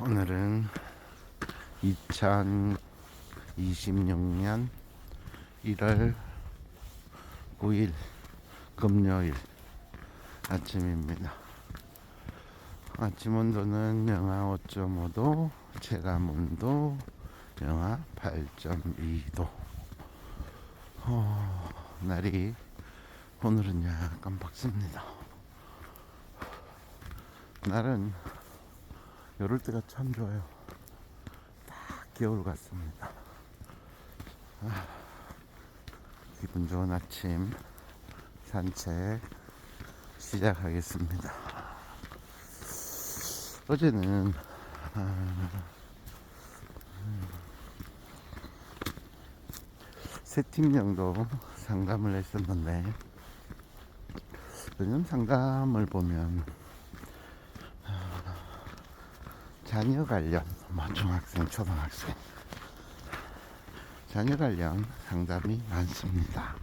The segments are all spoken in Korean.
오늘은 2026년 1월 9일 금요일 아침입니다. 아침 온도는 영하 5.5도, 체감 온도 영하 8.2도. 어, 날이 오늘은 약간 밝습니다. 날은 이럴 때가 참 좋아요. 딱 겨울 같습니다. 아, 기분 좋은 아침 산책 시작하겠습니다. 어제는 아, 음, 세팀 정도 상담을 했었는데 요즘 상담을 보면 자녀 관련, 뭐 중학생, 초등학생, 자녀 관련 상담이 많습니다.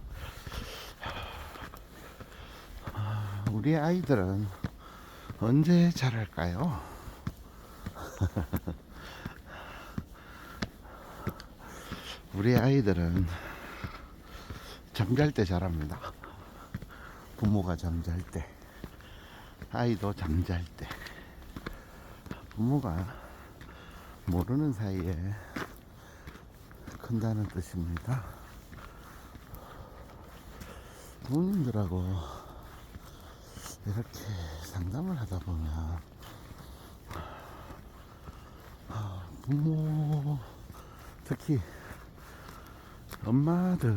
아, 우리 아이들은 언제 자랄까요? 우리 아이들은 잠잘 때 자랍니다. 부모가 잠잘 때, 아이도 잠잘 때. 부모가 모르는 사이에 큰다는 뜻입니다. 부모님들하고 이렇게 상담을 하다 보면 아, 부모 특히 엄마들의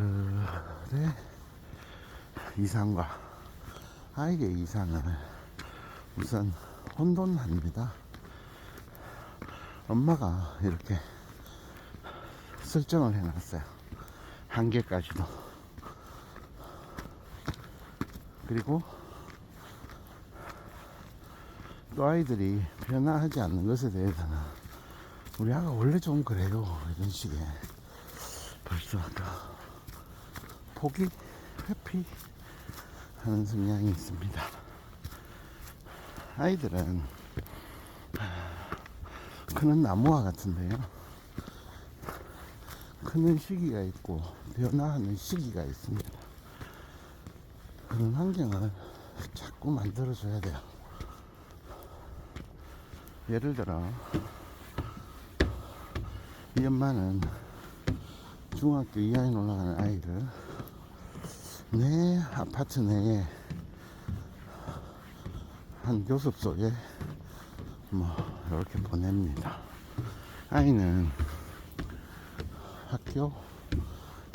이상과 아이의 이상을 우선 혼돈합니다. 엄마가 이렇게 설정을 해놨어요. 한 개까지도. 그리고 또 아이들이 변화하지 않는 것에 대해서는 우리 아가 원래 좀 그래요. 이런 식의 벌써 그 포기, 회피 하는 성향이 있습니다. 아이들은 크는 나무와 같은데요. 크는 시기가 있고 변화하는 시기가 있습니다. 그런 환경을 자꾸 만들어줘야 돼요. 예를 들어 이 엄마는 중학교 2학년 올라가는 아이를 내 아파트 내에 한 교습소에 뭐 이렇게 보냅니다. 아이는 학교,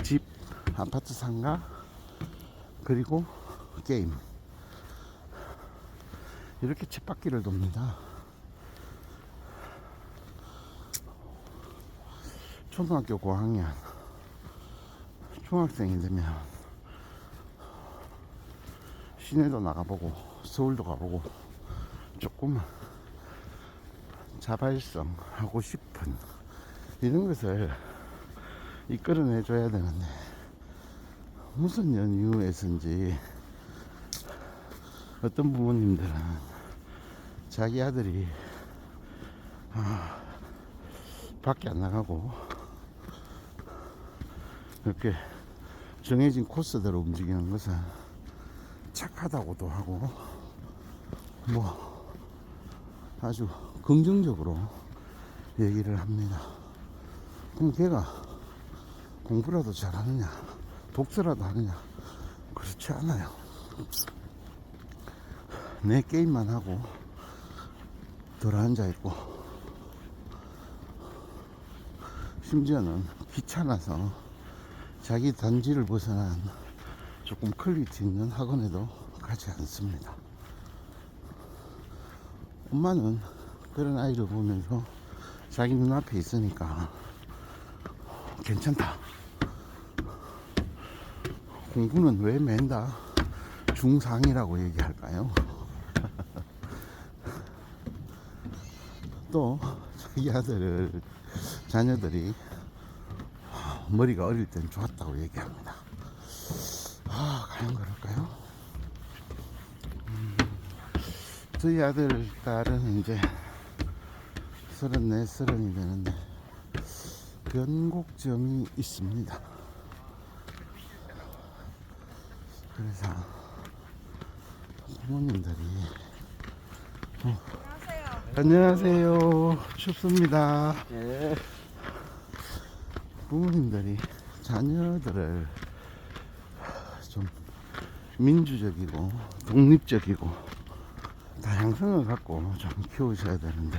집, 아파트 상가 그리고 게임 이렇게 쳇바퀴를 돕니다. 초등학교 고학년 중학생이 되면 시내도 나가보고 서울도 가보고 조금 자발성 하고 싶은 이런 것을 이끌어내 줘야 되는데 무슨 연유에서인지 어떤 부모님들은 자기 아들이 아, 밖에 안 나가고 이렇게 정해진 코스대로 움직이는 것은 착하다고도 하고 뭐 아주 긍정적으로 얘기를 합니다. 그럼 걔가 공부라도 잘하느냐, 독서라도 하느냐? 그렇지 않아요. 내 게임만 하고 들어앉아 있고, 심지어는 귀찮아서 자기 단지를 벗어난 조금 퀄리티 있는 학원에도 가지 않습니다. 엄마는 그런 아이를 보면서 자기 눈앞에 있으니까 괜찮다. 공부는 왜 맨다 중상이라고 얘기할까요? 또 자기 아들을 자녀들이 머리가 어릴 땐 좋았다고 얘기합니다. 아, 과연 그럴까요? 저희 아들 딸은 이제 서른네, 서른이 되는데 변곡점이 있습니다. 그래서 부모님들이 안녕하세요. 안녕하세요. 춥습니다. 예. 부모님들이 자녀들을 좀 민주적이고 독립적이고 다양성을 갖고 좀 키우셔야 되는데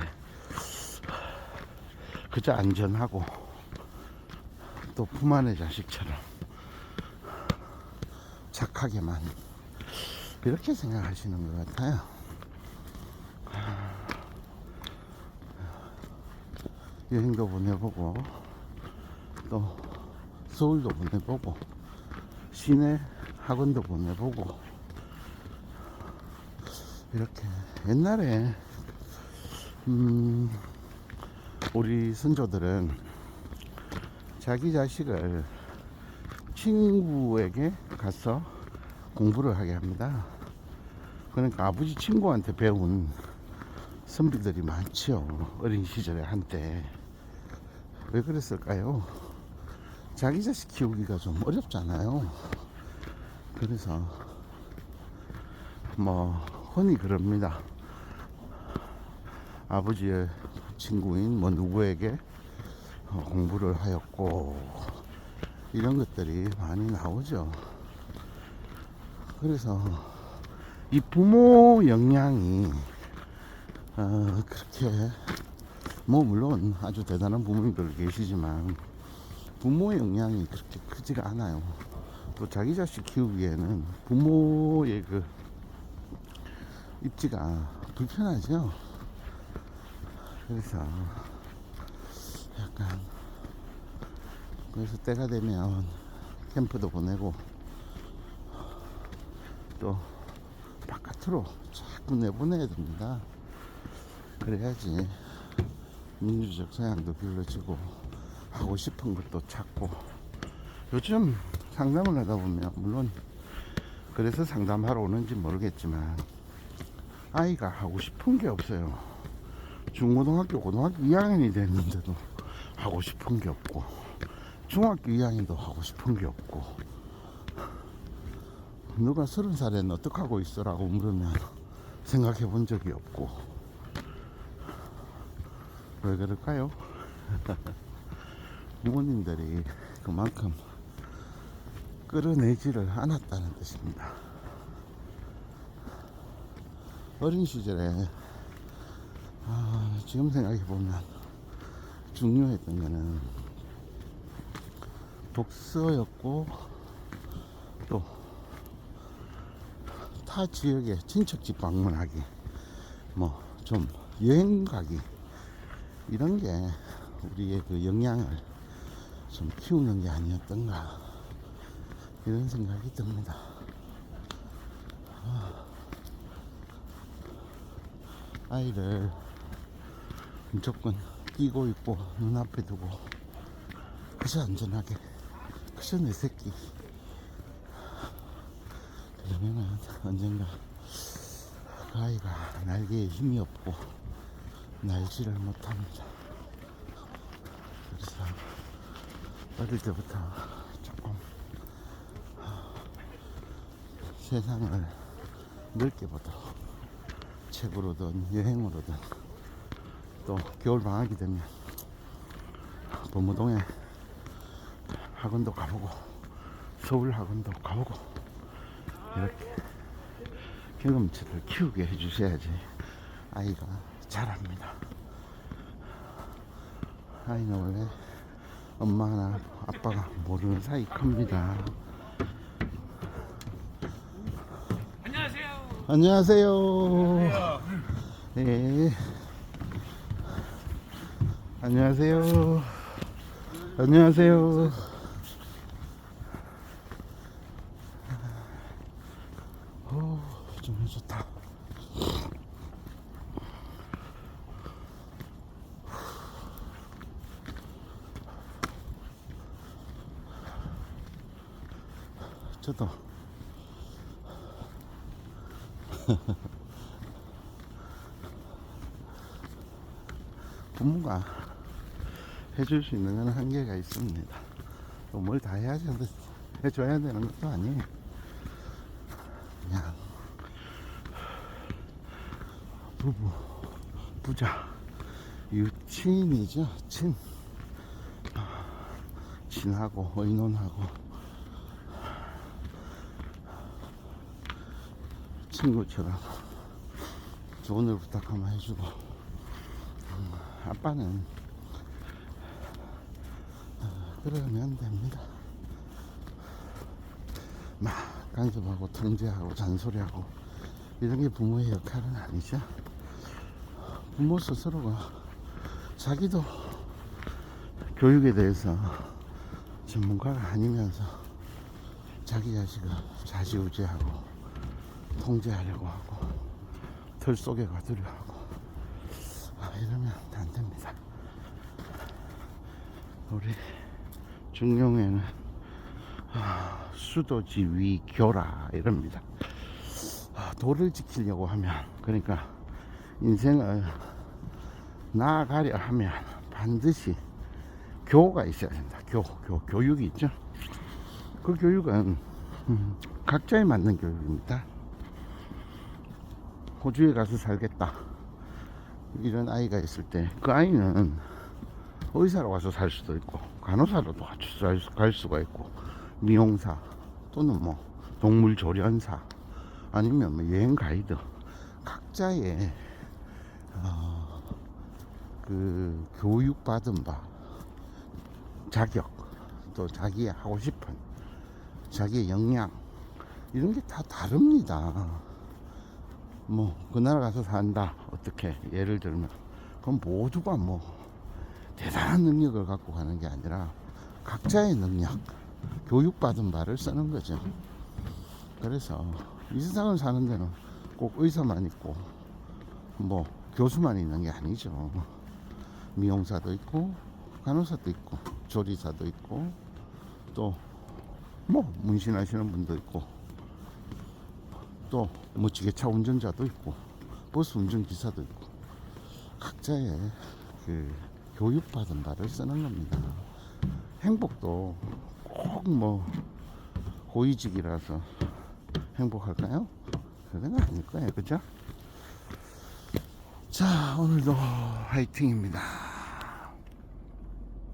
그저 안전하고 또 품 안의 자식처럼 착하게만 이렇게 생각하시는 것 같아요. 여행도 보내보고 또 서울도 보내보고 시내 학원도 보내보고 이렇게 옛날에 음 우리 선조들은 자기 자식을 친구에게 가서 공부를 하게 합니다. 그러니까 아버지 친구한테 배운 선비들이 많죠. 어린 시절에 한때. 왜 그랬을까요? 자기 자식 키우기가 좀 어렵잖아요. 그래서 뭐 흔히 그럽니다. 아버지의 친구인 뭐 누구에게 어, 공부를 하였고 이런 것들이 많이 나오죠. 그래서 이 부모 영향이 어, 그렇게 뭐 물론 아주 대단한 부모님들 계시지만 부모 영향이 그렇게 크지가 않아요. 또 자기 자식 키우기에는 부모의 그 입지가 불편하죠. 그래서 약간 그래서 때가 되면 캠프도 보내고 또 바깥으로 자꾸 내보내야 됩니다. 그래야지 민주적 소양도 길러지고 하고 싶은 것도 찾고 요즘 상담을 하다 보면 물론 그래서 상담하러 오는지 모르겠지만 아이가 하고 싶은 게 없어요 중고등학교 고등학교 2학년이 됐는데도 하고 싶은 게 없고 중학교 2학년도 하고 싶은 게 없고 누가 서른 살에는 어떻게 하고 있어라고 물으면 생각해 본 적이 없고 왜 그럴까요? 부모님들이 그만큼 끌어내지를 않았다는 뜻입니다. 어린 시절에 아, 지금 생각해 보면 중요했던 거는 독서였고 또 타 지역에 친척집 방문하기 뭐 좀 여행 가기 이런 게 우리의 그 역량을 좀 키우는 게 아니었던가 이런 생각이 듭니다. 아, 아이를 무조건 끼고 있고 눈앞에 두고 그저 안전하게 그저 내 새끼 그러면은 언젠가 그 아이가 날개에 힘이 없고 날지를 못합니다. 그래서 어릴 때부터 조금 세상을 넓게 보도록 책으로든 여행으로든 또 겨울 방학이 되면 범무동에 학원도 가보고 서울 학원도 가보고 이렇게 경험치를 키우게 해주셔야지 아이가 자랍니다. 아이는 원래 엄마나 아빠가 모르는 사이 큽니다. 안녕하세요. 안녕하세요. 네. 안녕하세요. 안녕하세요. 오, 좀 좋다. 저도 부모가 해줄 수 있는 건 한계가 있습니다. 또뭘다 해야지 해줘야 되는 것도 아니에요. 그냥 부부 부자 유친이죠 친 친하고 의논하고 친구처럼 조언을 부탁하면 해주고 음, 아빠는 어, 그러면 됩니다. 막 간섭하고 통제하고 잔소리하고 이런 게 부모의 역할은 아니죠. 부모 스스로가 자기도 교육에 대해서 전문가가 아니면서 자기 자식을 좌지우지하고 통제하려고 하고 털 속에 가두려 하고 아, 이러면 안 됩니다. 우리 중용에는 아, 수도지 위 교라 이럽니다. 아, 도를 지키려고 하면 그러니까 인생을 나아가려 하면 반드시 교가 있어야 된다. 교, 교, 교육이 있죠. 그 교육은 음, 각자에 맞는 교육입니다. 호주에 가서 살겠다. 이런 아이가 있을 때 그 아이는 의사로 와서 살 수도 있고 간호사로도 갈 수가 있고 미용사 또는 뭐 동물 조련사 아니면 뭐 여행 가이드 각자의 어, 그 교육받은 바 자격 또 자기 하고 싶은 자기의 역량 이런 게 다 다릅니다. 뭐 그 나라 가서 산다 어떻게 예를 들면 그럼 모두가 뭐 대단한 능력을 갖고 가는 게 아니라 각자의 능력 교육받은 바를 쓰는 거죠. 그래서 이 세상을 사는 데는 꼭 의사만 있고 뭐 교수만 있는 게 아니죠. 미용사도 있고 간호사도 있고 조리사도 있고 또 뭐 문신하시는 분도 있고 또 뭐 지게차 운전자도 있고 버스 운전기사도 있고 각자의 그 교육받은 바를 쓰는 겁니다. 행복도 꼭 뭐 고위직이라서 행복할까요? 그건 아닐 거예요, 그죠? 자, 오늘도 화이팅입니다.